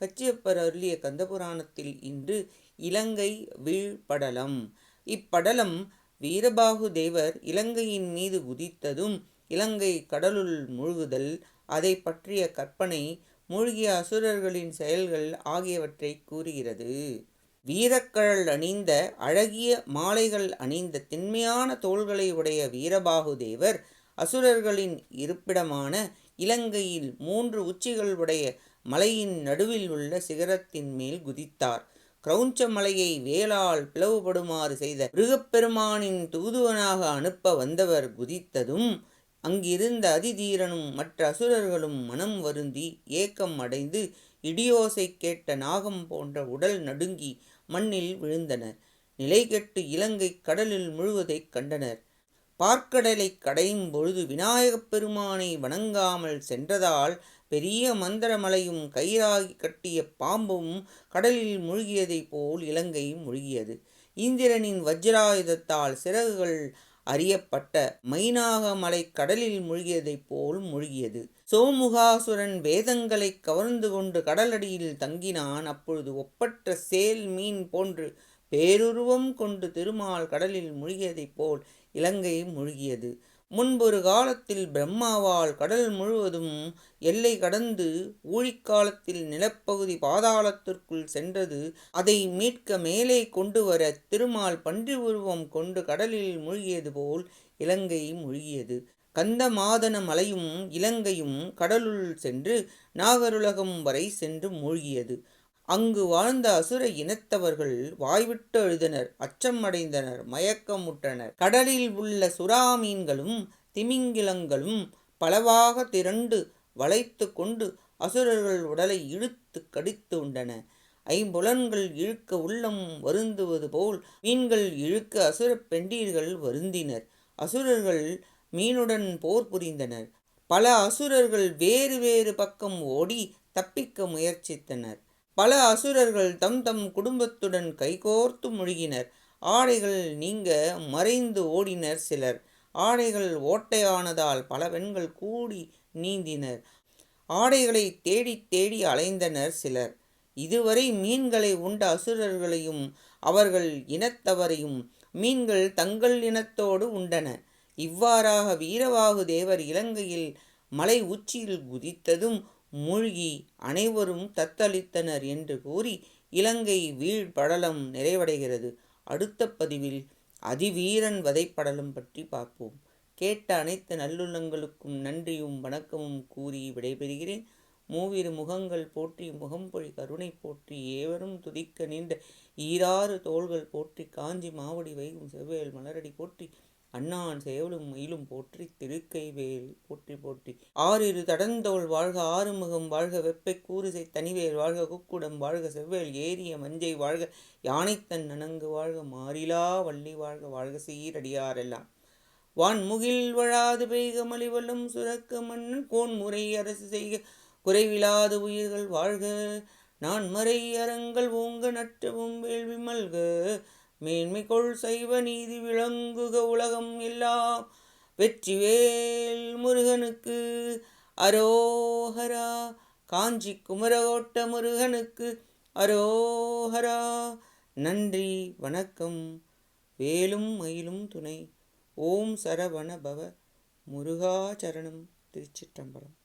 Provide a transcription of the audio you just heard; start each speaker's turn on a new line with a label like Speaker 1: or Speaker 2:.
Speaker 1: கச்சியப்பர் அருளிய கந்தபுராணத்தில் இன்று இலங்கை வீழ்படலம். இப்படலம் வீரபாகு தேவர் இலங்கையின் மீது குதித்ததும் இலங்கை கடலுள் மூழ்குதல் அதை பற்றிய கற்பனை மூழ்கிய அசுரர்களின் செயல்கள் ஆகியவற்றை கூறுகிறது. வீரக்கழல் அணிந்த அழகிய மாலைகள் அணிந்த திண்மையான தோள்களை உடைய வீரபாகு தேவர் அசுரர்களின் இருப்பிடமான இலங்கையில் மூன்று உச்சிகள் உடைய மலையின் நடுவில் உள்ள சிகரத்தின் மேல் குதித்தார். கிரௌஞ்ச மலையை வேளால் பிளவுபடுமாறு செய்த மிருகப்பெருமானின் தூதுவனாக அனுப்ப வந்தவர் குதித்ததும் அங்கிருந்த அதிதீரனும் மற்ற அசுரர்களும் மனம் வருந்தி ஏக்கம் அடைந்து இடியோசை கேட்ட நாகம் போன்ற உடல் நடுங்கி மண்ணில் விழுந்தனர். நிலைகெட்டு இலங்கை கடலில் முழுவதைக் கண்டனர். பார்க்கடலை கடையும் பொழுது விநாயகப் பெருமானை வணங்காமல் சென்றதால் பெரிய மந்திரமலையும் கயிறாகி கட்டிய பாம்பும் கடலில் மூழ்கியதைப் போல் இலங்கை மூழ்கியது. இந்திரனின் வஜ்ராயுதத்தால் சிறகுகள் அறியப்பட்ட மைனாக மலை கடலில் மூழ்கியதைப் போல் மூழ்கியது. சோமுகாசுரன் வேதங்களை கவர்ந்து கொண்டு கடலடியில் தங்கினான். அப்பொழுது ஒப்பற்ற சேல் மீன் போன்று பேருருவம் கொண்டு திருமால் கடலில் மூழ்கியதைப் போல் இலங்கை மூழ்கியது. முன்பொரு காலத்தில் பிரம்மாவால் கடல் முழுவதும் எல்லை கடந்து ஊழிக்காலத்தில் நிலப்பகுதி பாதாளத்திற்குள் சென்றது. அதை மீட்க மேலே கொண்டு வர திருமால் பன்றி உருவம் கொண்டு கடலில் மூழ்கியது போல் இலங்கை மூழ்கியது. கந்தமாதன மலையும் இலங்கையும் கடலுள் சென்று நாகருலகம் வரை சென்று மூழ்கியது. அங்கு வாழ்ந்த அசுர இனத்தவர்கள் வாய்விட்டு எழுதினர் அச்சம் அடைந்தனர் மயக்கமுற்றனர். கடலில் உள்ள சுறா மீன்களும் திமிங்கிலங்களும் பலவாக திரண்டு வளைத்து கொண்டு அசுரர்கள் உடலை இழுத்து கடித்து உண்டன. ஐம்புலன்கள் இழுக்க உள்ளம் வருந்துவது போல் மீன்கள் இழுக்க அசுர பெண்டீர்கள் வருந்தினர். அசுரர்கள் மீனுடன் போர் புரிந்தனர். பல அசுரர்கள் வேறு வேறு பக்கம் ஓடி தப்பிக்க முயற்சித்தனர். பல அசுரர்கள் தம் தம் குடும்பத்துடன் கைகோர்த்து முழுகினர். ஆடைகள் நீங்க மறைந்து ஓடினர் சிலர். ஆடைகள் ஓட்டையானதால் பல பெண்கள் கூடி நீந்தினர். ஆடைகளை தேடி தேடி அலைந்தனர் சிலர். இதுவரை மீன்களை உண்ட அசுரர்களையும் அவர்கள் இனத்தவரையும் மீன்கள் தங்கள் இனத்தோடு உண்டன. இவ்வாறாக வீரவாகு தேவர் இலங்கையில் மலை உச்சியில் குதித்ததும் மூழ்கி அனைவரும் தத்தளித்தனர் என்று கூறி இலங்கை வீழ்படலம் நிறைவடைகிறது. அடுத்த பதிவில் அதிவீரன் வதைப்படலம் பற்றி பார்ப்போம். கேட்ட அனைத்து நல்லுள்ளங்களுக்கும் நன்றியும் வணக்கமும் கூறி விடைபெறுகிறேன். மூவிரு முகங்கள் போற்றி முகம்பொழி கருணை போற்றி ஏவரும் துதிக்க நீண்ட ஈராறு தோள்கள் போற்றி காஞ்சி மாவடி வைகும் செவ்வேல் மலரடி போற்றி அண்ணான் சேவலும் மயிலும் போற்றி திருக்கைவேல் போற்றி போற்றி. ஆறிரு தடந்தோள் வாழ்க ஆறுமுகம் வாழ்க வெப்பை கூறுசை தனிவேல் வாழ்க குக்குடம் வாழ்க செவ்வேல் ஏரிய மஞ்சை வாழ்க யானைத்தன் நனங்கு வாழ்க மாறிலா வள்ளி வாழ்க வாழ்க சீரடியாரெல்லாம் வான்முகில் வழாது பெய்க மலிவலும் சுரக்க மன்னன் கோன் முறை அரசு செய்க குறைவிலாத உயிர்கள் வாழ்க நான் மறை அறங்கள் ஓங்க நற்றவும் வேள்வி மல்க மேன்மைகொள் சைவ நீதி விளங்குக உலகம் எல்லாம். வெற்றிவேல் முருகனுக்கு அரோஹரா. காஞ்சி குமரகோட்ட முருகனுக்கு அரோஹரா. நன்றி வணக்கம். வேலும் மயிலும் துணை. ஓம் சரவண பவ முருகாச்சரணம் திருச்சிற்றம்பலம்.